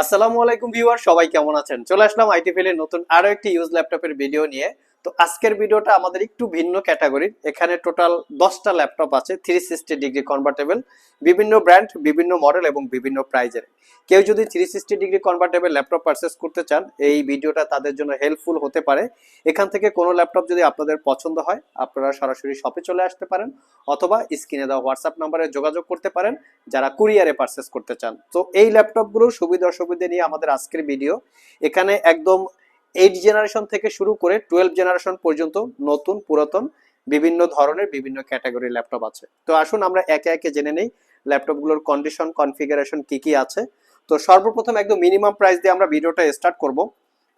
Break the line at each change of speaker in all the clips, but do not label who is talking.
আসসালামু আলাইকুম ভিউয়ার, সবাই কেমন আছেন? চলে আসলাম আইটি ফেলের নতুন আরও একটি ইউজ ল্যাপটপের ভিডিও নিয়ে। তো আজকের ভিডিওটা আমাদের একটু ভিন্ন ক্যাটাগরির এখানে টোটাল দশটা ল্যাপটপ আছে থ্রি সিক্সটি ডিগ্রি কনভার্টেবল বিভিন্ন ব্র্যান্ড, বিভিন্ন মডেল এবং বিভিন্ন প্রাইজের। কেউ যদি three sixty degree convertible laptop purchase করতে চান, এই ভিডিওটা তাদের জন্য হেল্পফুল হতে পারে। এখান থেকে কোনো ল্যাপটপ যদি আপনাদের পছন্দ হয়, আপনারা সরাসরি শপে চলে আসতে পারেন অথবা স্ক্রিনে দেওয়া হোয়াটসঅ্যাপ নাম্বারে যোগাযোগ করতে পারেন যারা কুরিয়ারে পারচেস করতে চান। তো এই ল্যাপটপগুলোর সুবিধা অসুবিধা নিয়ে আমাদের আজকের ভিডিও এখানে একদম এইট জেনারেশন থেকে শুরু করে টুয়েলভ জেনারেশন পর্যন্ত নতুন, পুরাতন, বিভিন্ন ধরনের, বিভিন্ন ক্যাটাগরির ল্যাপটপ আছে। তো আসুন আমরা একে একে জেনে নেই, ল্যাপটপগুলোর কন্ডিশন কনফিগারেশন কি কি আছে। তো সর্বপ্রথম একদম মিনিমাম প্রাইস দিয়ে আমরা ভিডিওটা স্টার্ট করব।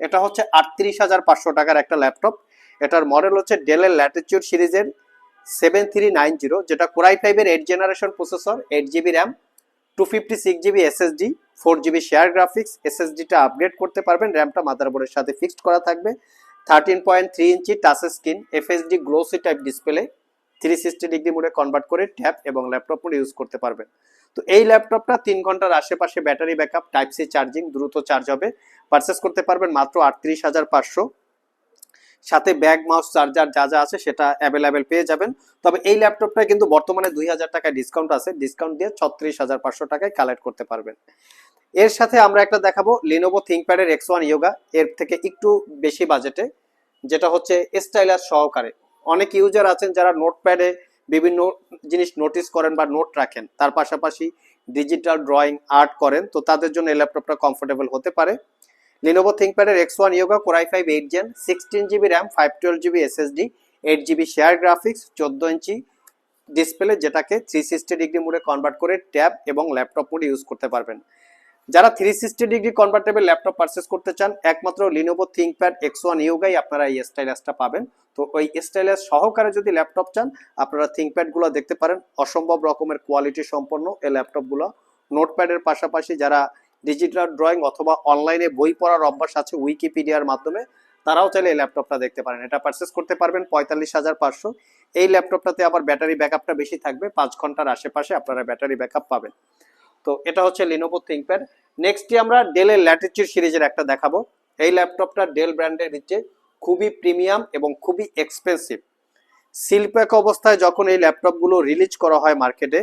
এটা হচ্ছে আটত্রিশ হাজার পাঁচশো টাকার একটা ল্যাপটপ। এটার মডেল হচ্ছে ডেলের ল্যাটিচিউড সিরিজের সেভেন থ্রি নাইন জিরো যেটা কোরাই ফাইভের eight generation processor eight GB RAM two fifty six GB SSD four GB share graphics এসএসডিটা upgrade করতে পারবেন র্যামটা মাদারবোর্ডের সাথে ফিক্সড করা থাকবে। Thirteen point three inch touch screen FHD glossy type display three sixty degree মোডে convert করে tab এবং ল্যাপটপ মোডে ইউজ করতে পারবেন। তো এই ল্যাপটপটা তিন ঘণ্টার আশেপাশে battery backup type C charging দ্রুত চার্জ হবে। পারচেস করতে পারবেন মাত্র আটত্রিশ হাজার পাঁচশো। সাথে ব্যাগ, মাউস, চার্জার যা যা আছে সেটা অ্যাভেলেবেল পেয়ে যাবেন। তবে এই ল্যাপটপটা কিন্তু বর্তমানে দুই হাজার টাকায় ডিসকাউন্ট আছে। ডিসকাউন্ট দিয়ে ছত্রিশ হাজার পাঁচশো টাকায় কালেক্ট করতে পারবেন। এর সাথে আমরা একটা দেখাবো লিনোভো থিঙ্কপ্যাডের এক্স ওয়ান ইয়োগা এর থেকে একটু বেশি বাজেটে যেটা হচ্ছে স্টাইলাস সহকারে। অনেক ইউজার আছেন যারা নোটপ্যাডে বিভিন্ন জিনিস নোটিস করেন বা নোট রাখেন। তার পাশাপাশি ডিজিটাল ড্রয়িং আর্ট করেন। তো তাদের জন্য এই ল্যাপটপটা কমফোর্টেবল হতে পারে। Lenovo থিঙ্কপ্যাডের X one Yoga core i five eight gen sixteen GB RAM five twelve GB SSD eight GB share graphics চোদ্দ ইঞ্চি ডিসপ্লে যেটাকে থ্রি সিক্সটি ডিগ্রি মোডে কনভার্ট করে ট্যাব এবং ল্যাপটপ মোডে ইউজ করতে পারবেন। যারা three sixty degree convertible laptop purchase করতে চান, একমাত্র লিনোভো থিঙ্কপ্যাড এক্স ওয়ান ইয়োগাই আপনারা এই স্টাইলাসটা পাবেন। তো ওই স্টাইলাস সহকারে যদি ল্যাপটপ চান, আপনারা থিঙ্কপ্যাডগুলো দেখতে পারেন। অসম্ভব রকমের কোয়ালিটি সম্পন্ন এই ল্যাপটপগুলো নোটপ্যাডের পাশাপাশি যারা ডিজিটাল ড্রয়িং অথবা অনলাইনে বই পড়ার অভ্যাস আছে উইকিপিডিয়ার মাধ্যমে, তারাও চাইলে এই ল্যাপটপটা দেখতে পারেন। এটা পারচেস করতে পারবেন পঁয়তাল্লিশ হাজার পাঁচশো। এই ল্যাপটপটাতে আবার ব্যাটারি ব্যাকআপটা বেশি থাকবে, পাঁচ ঘণ্টার আশেপাশে আপনারা ব্যাটারি ব্যাকআপ পাবেন। তো এটা হচ্ছে লিনোভো থিঙ্কপ্যাড নেক্সটে আমরা ডেলের ল্যাটিচিউড সিরিজের একটা দেখাবো। এই ল্যাপটপটা ডেল ব্র্যান্ডের ভিতরে খুবই প্রিমিয়াম এবং খুবই এক্সপেন্সিভ শিল্পেক অবস্থায় যখন এই ল্যাপটপগুলো রিলিজ করা হয় মার্কেটে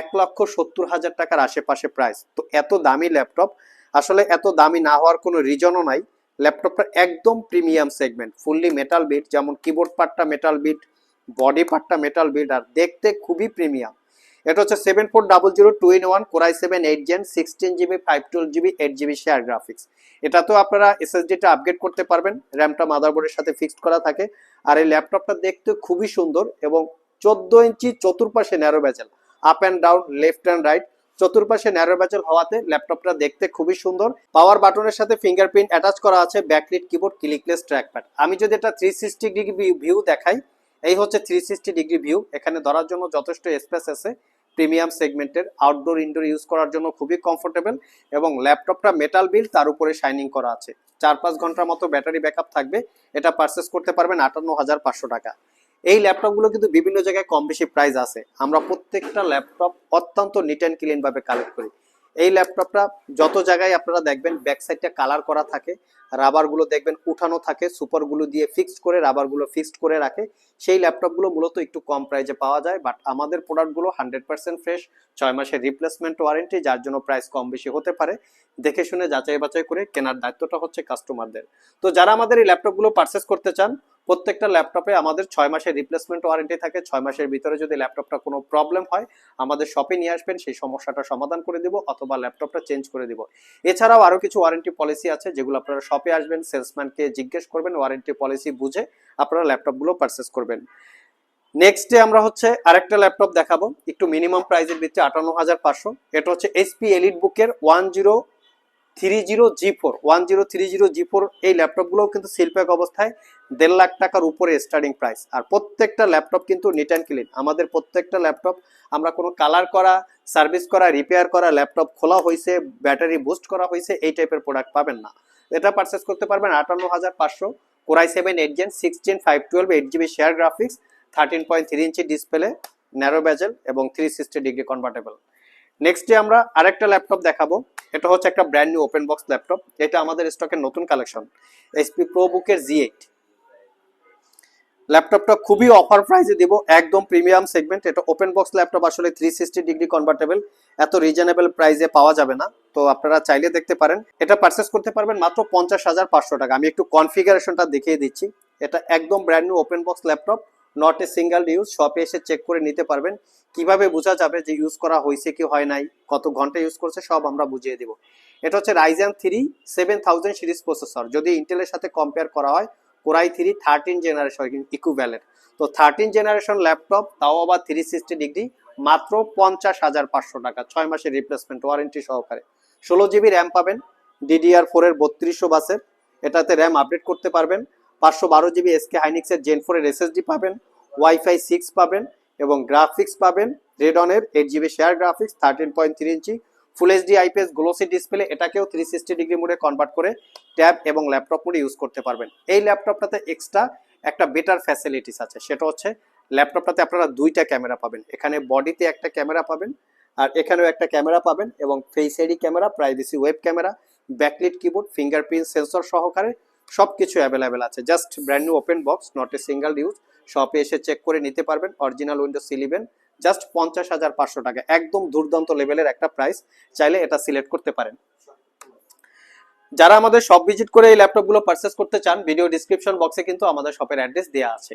এক লক্ষ সত্তর হাজার টাকার আশেপাশে প্রাইস তো এত দামি ল্যাপটপ আসলে এত দামি না হওয়ার কোনো রিজনও নাই। ল্যাপটপটা একদম premium segment fully metal built যেমন কিবোর্ড পার্টটা মেটাল বিট বডি পার্টটা মেটাল বিট আর দেখতে খুবই প্রিমিয়াম এটা হচ্ছে seven four double zero two in one core i seven eight gen sixteen GB five twelve GB eight GB share graphics এটা তো আপনারা এসএসডিটা আপগ্রেড করতে পারবেন র্যামটা মাদারবোর্ডের সাথে ফিক্সড করা থাকে। আর এই ল্যাপটপটা দেখতে খুবই সুন্দর এবং চোদ্দ ইঞ্চি চতুর্পাশে narrow bezel up and down left and right চতুর্পাশে ন্যারো ব্যাচেল হওয়াতে ল্যাপটপটা দেখতে খুবই সুন্দর। পাওয়ার বাটনের সাথে ফিঙ্গারপ্রিন্ট অ্যাটাচ করা আছে ব্যাকলিট কিবোর্ড ক্লিকলেস ট্র্যাকপ্যাড আমি যদি এটা থ্রি সিক্সটি ডিগ্রি ভিউ দেখাই, এই হচ্ছে থ্রি সিক্সটি ডিগ্রি ভিউ এখানে ধরার জন্য যথেষ্ট স্পেস আছে। প্রিমিয়াম সেগমেন্টের আউটডোর ইনডোর ইউজ করার জন্য খুবই কমফোর্টেবল এবং ল্যাপটপটা মেটাল বিল তার উপরে শাইনিং করা আছে। চার পাঁচ ঘণ্টার মতো ব্যাটারি ব্যাকআপ থাকবে। এটা পারচেস করতে পারবেন আটান্ন হাজার পাঁচশো টাকা। এই ল্যাপটপগুলো কিন্তু বিভিন্ন জায়গায় কম বেশি প্রাইস আছে। আমরা প্রত্যেকটা ল্যাপটপ অত্যন্ত নিট অ্যান্ড ক্লিন ভাবে কালেক্ট করি। এই ল্যাপটপটা যত জায়গায় আপনারা দেখবেন ব্যাক সাইডটা কালার করা থাকে রাবারগুলো দেখবেন উঠানো থাকে সুপারগুলো দিয়ে ফিক্সড করে রাবারগুলো ফিক্সড করে রাখে। সেই ল্যাপটপগুলো মূলত একটু কম প্রাইসে পাওয়া যায় বাট আমাদের প্রোডাক্টগুলো হান্ড্রেড পার্সেন্ট ফ্রেশ ছয় মাসের রিপ্লেসমেন্ট ওয়ারেন্টি যার জন্য প্রাইস কম বেশি হতে পারে। দেখে শুনে যাচাই বাছাই করে কেনার দায়িত্বটা হচ্ছে কাস্টমারদের তো যারা আমাদের এই ল্যাপটপগুলো পারচেস করতে চান প্রত্যেকটা ল্যাপটপে আমাদের ছয় মাসের রিপ্লেসমেন্ট ওয়ারেন্টি থাকে, ছয় মাসের ভিতরে যদি ল্যাপটপটা কোনো প্রবলেম হয়, আমাদের শপে নিয়ে আসবেন, সেই সমস্যাটা সমাধান করে দিব অথবা ল্যাপটপটা চেঞ্জ করে দিব। এছাড়াও আরও কিছু ওয়ারেন্টি পলিসি আছে, যেগুলো আপনারা শপে আসবেন সেলসম্যানকে জিজ্ঞেস করবেন ওয়ারেন্টি পলিসি বুঝে আপনারা ল্যাপটপগুলো পারচেস করবেন। নেক্সট ডে আমরা হচ্ছে আরেকটা ল্যাপটপ দেখাবো, একটু মিনিমাম প্রাইসের ভিত্তি আটান্ন হাজার পাঁচশো। এটা হচ্ছে এইচপি এলিট বুকের one zero three zero G four one zero three zero G four এই ল্যাপটপগুলোও কিন্তু শিল্পেক অবস্থায় দেড় লাখ টাকার উপরে স্টার্টিং প্রাইস আর প্রত্যেকটা ল্যাপটপ কিন্তু নিট অ্যান্ড ক্লিন আমাদের প্রত্যেকটা ল্যাপটপ আমরা কোনো কালার করা সার্ভিস করা রিপেয়ার করা ল্যাপটপ খোলা হয়েছে ব্যাটারি বুস্ট করা হয়েছে এই টাইপের প্রোডাক্ট পাবেন না। এটা পারচেস করতে পারবেন আটান্ন হাজার পাঁচশো core i seven eight gen sixteen five twelve eight GB share graphics thirteen point three inch display narrow bezel এবং থ্রি সিক্সটি ডিগ্রি কনভার্টেবল নেক্সটে আমরা আরেকটা ল্যাপটপ দেখাবো। এটা হচ্ছে একটা brand new open box laptop এটা আমাদের স্টকের নতুন কালেকশন এইচপি প্রো বুকের জি এইট ল্যাপটপটা খুবই অফার প্রাইসে দিব। একদম প্রিমিয়াম সেগমেন্ট এটা ওপেন বক্স ল্যাপটপ আসলে থ্রি সিক্সটি ডিগ্রি কনভার্টেবল এত রিজনেবল প্রাইসে পাওয়া যাবে না। তো আপনারা চাইলে দেখতে পারেন। এটা পারচেস করতে পারবেন মাত্র পঞ্চাশ হাজার পাঁচশো টাকা। আমি একটু কনফিগারেশনটা দেখিয়ে দিচ্ছি। এটা একদম brand new open box laptop not a single use শপে এসে চেক করে নিতে পারবেন। কীভাবে বোঝা যাবে যে ইউজ করা হয়েছে কি হয় নাই, কত ঘণ্টা ইউজ করছে, সব আমরা বুঝিয়ে দিব। এটা হচ্ছে Ryzen three seven thousand series processor যদি ইন্টেলের সাথে কম্পেয়ার করা হয় core i three thirteen generation equivalent তো থার্টিন জেনারেশন ল্যাপটপ তাও আবার থ্রি সিক্সটি ডিগ্রি মাত্র পঞ্চাশ হাজার পাঁচশো টাকা, ছয় মাসের রিপ্লেসমেন্ট ওয়ারেন্টি সহকারে। ষোলো জিবি র্যাম পাবেন ডিডিআর ফোরের বত্রিশশো বাসের। এটাতে র্যাম আপডেট করতে পারবেন। পাঁচশো বারো জিবি এসকে হাইনিক্সের জেন ফোরের এসএসডি পাবেন ওয়াইফাই সিক্স পাবেন এবং গ্রাফিক্স পাবেন। রেডনের eight GB share graphics thirteen point three inch full HD IPS glossy display এটাকেও থ্রি সিক্সটি ডিগ্রি মোডে কনভার্ট করে ট্যাব এবং ল্যাপটপ মোডে ইউজ করতে পারবেন। এই ল্যাপটপটাতে এক্সট্রা একটা বেটার ফ্যাসিলিটিস আছে, সেটা হচ্ছে ল্যাপটপটাতে আপনারা দুইটা ক্যামেরা পাবেন। এখানে বডিতে একটা ক্যামেরা পাবেন আর এখানেও একটা ক্যামেরা পাবেন এবং face ID camera privacy web camera backlit keyboard fingerprint sensor সহকারে সব কিছু অ্যাভেলেবেল আছে just brand new open box not a single use শপে এসে চেক করে নিতে পারবেন। অরিজিনাল উইন্ডো সিলিবেন জাস্ট পঞ্চাশ হাজার পাঁচশো টাকা। একদম দুর্দান্ত লেভেলের একটা প্রাইস চাইলে এটা সিলেক্ট করতে পারেন। যারা আমাদের শপ ভিজিট করে এই ল্যাপটপগুলো পারচেস করতে চান ভিডিও ডিসক্রিপশন বক্সে কিন্তু আমাদের শপের অ্যাড্রেস দেওয়া আছে।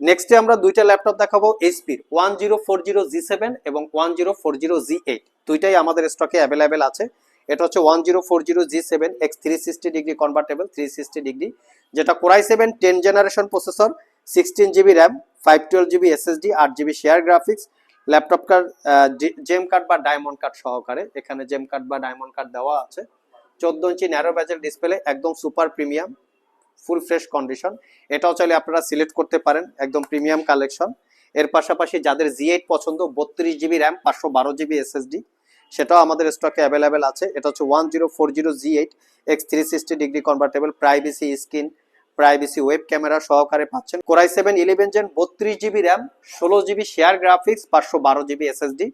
নেক্সটে আমরা দুইটা ল্যাপটপ দেখাবো এইচপির one zero four zero G seven এবং one zero four zero G eight দুইটাই আমাদের স্টকে অ্যাভেলেবেল আছে। এটা হচ্ছে one zero four zero G seven X three sixty degree convertible three sixty degree যেটা core i seven ten generation processor sixteen GB RAM five twelve GB SSD আট GB share graphics laptop card gem card বা diamond card সহকারে। এখানে gem card বা diamond card দেওয়া আছে। চোদ্দ inch narrow bezel display একদম super premium full fresh condition. এটাও চাইলে আপনারা সিলেক্ট করতে পারেন, একদম প্রিমিয়াম কালেকশন। এর পাশাপাশি যাদের জি এইট পছন্দ, বত্রিশ জিবি র্যাম, পাঁচশো বারো জিবি এসএসডি, সেটাও আমাদের স্টকে অ্যাভেলেবেল আছে। এটা হচ্ছে one zero four zero G eight X three sixty degree convertible privacy screen privacy web camera সহকারে পাচ্ছেন। Core i seven eleven gen বত্রিশ জিবি র্যাম, ষোলো জিবি শেয়ার গ্রাফিক্স পাঁচশো বারো জিবি এসএসডি।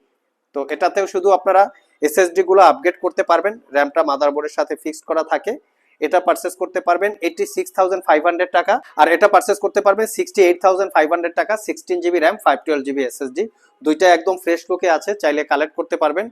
তো এটাতেও শুধু আপনারা এসএসডি গুলো আপগ্রেড করতে পারবেন। র্যামটা মাদারবোর্ডের সাথে ফিক্সড করা থাকে। এটা পারচেস করতে পারবেন eighty six thousand five hundred টাকা। আর এটা পারচেস করতে পারবেন sixty eight thousand five hundred টাকা sixteen GB RAM five twelve GB SSD দুইটা একদম ফ্রেশ লুকে আছে, চাইলে কালেক্ট করতে পারবেন।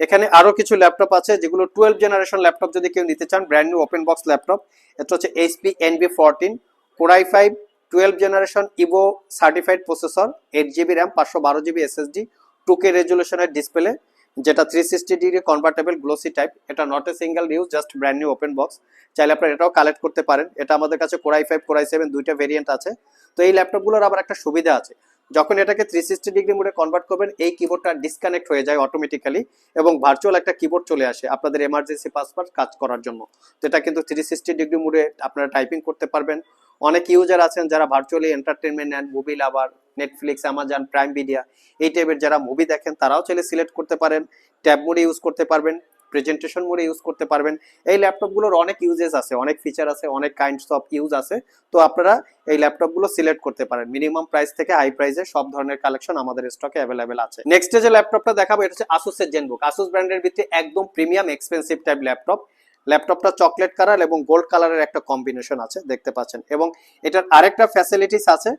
এখানে আরও কিছু ল্যাপটপ আছে, যেগুলো টুয়েলভ জেনারেশন ল্যাপটপ যদি কেউ নিতে চান brand new open box laptop এটা হচ্ছে HP Envy fourteen core i five twelve generation Evo certified processor eight GB RAM পাঁচশো বারো জিবি এসএসডি টু কে রেজুলেশনের ডিসপ্লে যেটা three sixty degree convertible glossy type এটা not a single use just brand new open box চাইলে আপনারা এটাও collect করতে পারেন। এটা আমাদের কাছে core i five core i seven দুইটা ভেরিয়েন্ট আছে। তো এই ল্যাপটপগুলোর আবার একটা সুবিধা আছে। যখন এটাকে থ্রি সিক্সটি ডিগ্রি মোডে কনভার্ট করবেন, এই কিবোর্ডটা ডিসকানেক্ট হয়ে যায় অটোমেটিক্যালি এবং ভার্চুয়াল একটা কিবোর্ড চলে আসে আপনাদের এমার্জেন্সি পাসওয়ার্ড কাজ করার জন্য। তো এটা কিন্তু থ্রি সিক্সটি ডিগ্রি মোডে আপনারা টাইপিং করতে পারবেন। অনেক ইউজার আছেন যারা ভার্চুয়ালি এন্টারটেনমেন্ট নেন movie lover Netflix Amazon Prime media এই টাইপের যারা মুভি দেখেন, তারাও চাইলে সিলেক্ট করতে পারেন ট্যাব মোডে ইউজ করতে পারবেন প্রেজেন্টেশন মোডে ইউজ করতে পারবেন। এই ল্যাপটপগুলোর অনেক ইউজেস আছে, অনেক ফিচার আছে, অনেক কাইন্ডস অফ ইউজ আছে। তো আপনারা এই ল্যাপটপগুলো সিলেক্ট করতে পারেন। মিনিমাম প্রাইস থেকে হাই প্রাইসে সব ধরনের কালেকশন আমাদের স্টকে অ্যাভেলেবেল আছে। নেক্সট যে ল্যাপটপটা দেখাবো, এটা হচ্ছে আসুসের জেনবুক আসুস ব্র্যান্ডের ভিত্তি একদম প্রিমিয়াম এক্সপেন্সিভ টাইপ ল্যাপটপ ল্যাপটপটা চকলেট কালার এবং গোল্ড কালারের একটা কম্বিনেশন আছে, দেখতে পাচ্ছেন। এবং এটার আরেকটা ফ্যাসিলিটিস আছে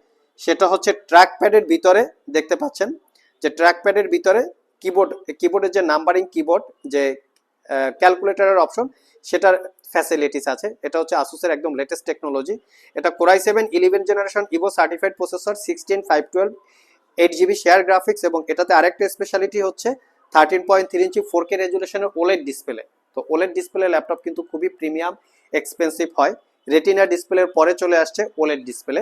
সেটা হচ্ছে ট্র্যাক প্যাডের ভিতরে দেখতে পাচ্ছেন, যে ট্র্যাক প্যাডের ভিতরে কিবোর্ড কিবোর্ডের যে নাম্বারিং কিবোর্ড যে ক্যালকুলেটরের অপশন সেটার ফ্যাসিলিটিস আছে। এটা হচ্ছে আসুসের একদম লেটেস্ট টেকনোলজি এটা core i seven eleven generation Evo certified processor sixteen five twelve eight GB share graphics এবং এটাতে আরেকটা স্পেশালিটি হচ্ছে thirteen point three inch four K রেজুলেশনের OLED display তো ওলেড ডিসপ্লে ল্যাপটপ কিন্তু খুবই প্রিমিয়াম এক্সপেন্সিভ হয়। Retina ডিসপ্লের পরে চলে আসছে ওলেড ডিসপ্লে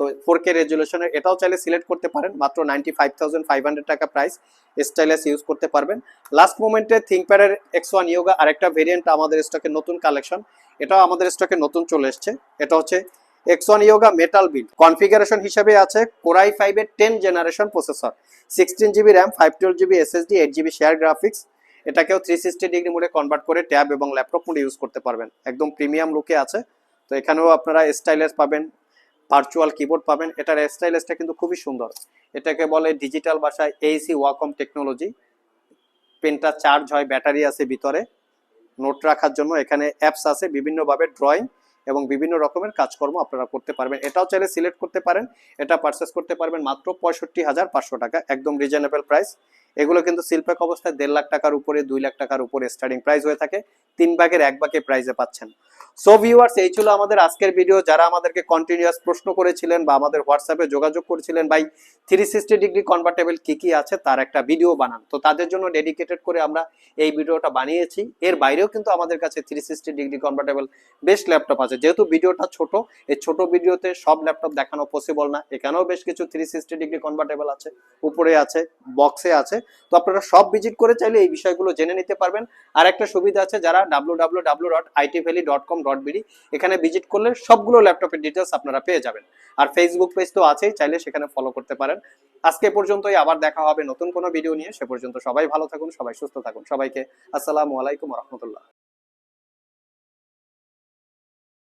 তো ফোর কে রেজুলেশনের এটাও চাইলে সিলেক্ট করতে পারেন, মাত্র ninety five thousand five hundred টাকা প্রাইস স্টাইলেস ইউজ করতে পারবেন। লাস্ট মোমেন্টে থিঙ্কপ্যাডের এক্স ওয়ান ইয়োগা আরেকটা ভেরিয়েন্ট আমাদের স্টকে নতুন কালেকশন এটাও আমাদের স্টকে নতুন চলে এসছে। এটা হচ্ছে X one yoga metal build configuration হিসেবে আছে কোরাই ফাইভের ten generation processor sixteen GB RAM five twelve GB SSD eight GB share graphics এটাকেও থ্রি সিক্সটি ডিগ্রি মোডে কনভার্ট করে ট্যাব এবং ল্যাপটপ মোডে ইউজ করতে পারবেন। একদম প্রিমিয়াম লুকে আছে। তো এখানেও আপনারা স্টাইলেস পাবেন ভার্চুয়াল কিবোর্ড পাবেন। এটার স্টাইলেসটা কিন্তু খুবই সুন্দর। এটাকে বলে ডিজিটাল ভাষায় এইসি ওয়াকম টেকনোলজি পেনটা চার্জ হয় ব্যাটারি আছে ভিতরে। নোট রাখার জন্য এখানে অ্যাপস আছে, বিভিন্নভাবে ড্রয়িং এবং বিভিন্ন রকমের কাজকর্ম আপনারা করতে পারবেন। এটাও চাইলে সিলেক্ট করতে পারেন। এটা পারচেস করতে পারবেন মাত্র পঁয়ষট্টি হাজার পাঁচশো টাকা, একদম রিজনেবল প্রাইস এগুলো কিন্তু শিল্পক অবস্থায় দেড় লাখ টাকার উপরে, দুই লাখ টাকার উপরে স্টার্টিং প্রাইস হয়ে থাকে। তিন ভাগের এক ভাগে প্রাইসে পাচ্ছেন। সো ভিউয়ার্স এই ছিল আমাদের আজকের ভিডিও যারা আমাদেরকে কন্টিনিউয়াস প্রশ্ন করেছিলেন বা আমাদের হোয়াটসঅ্যাপে যোগাযোগ করেছিলেন, ভাই থ্রি সিক্সটি ডিগ্রি কনভার্টেবল কি কি আছে? তার একটা ভিডিও বানান। তো তাদের জন্য ডেডিকেটেড করে আমরা এই ভিডিওটা বানিয়েছি। এর বাইরেও কিন্তু আমাদের কাছে three sixty degree convertible best laptop আছে। যেহেতু ভিডিওটা ছোট, এই ছোট ভিডিওতে সব ল্যাপটপ দেখানো পসিবল না। এখানেও বেশ কিছু থ্রি সিক্সটি ডিগ্রি কনভার্টেবল আছে, উপরে আছে বক্সে আছে। তো আপনারা সব ভিজিট করে চাইলে এই বিষয়গুলো জেনে নিতে পারবেন। আর একটা সুবিধা আছে, যারা W W W dot IT valley dot com BD এখানে ভিজিট করলে সবগুলো ল্যাপটপের ডিটেলস আপনারা পেয়ে যাবেন। আর ফেসবুক পেজ তো আছেই, চাইলে সেখানে ফলো করতে পারেন। আজকে পর্যন্তই, আবার দেখা হবে নতুন কোনো ভিডিও নিয়ে। সে পর্যন্ত সবাই ভালো থাকুন, সবাই সুস্থ থাকুন। সবাইকে আসসালামু আলাইকুম রহমতুল্লাহ।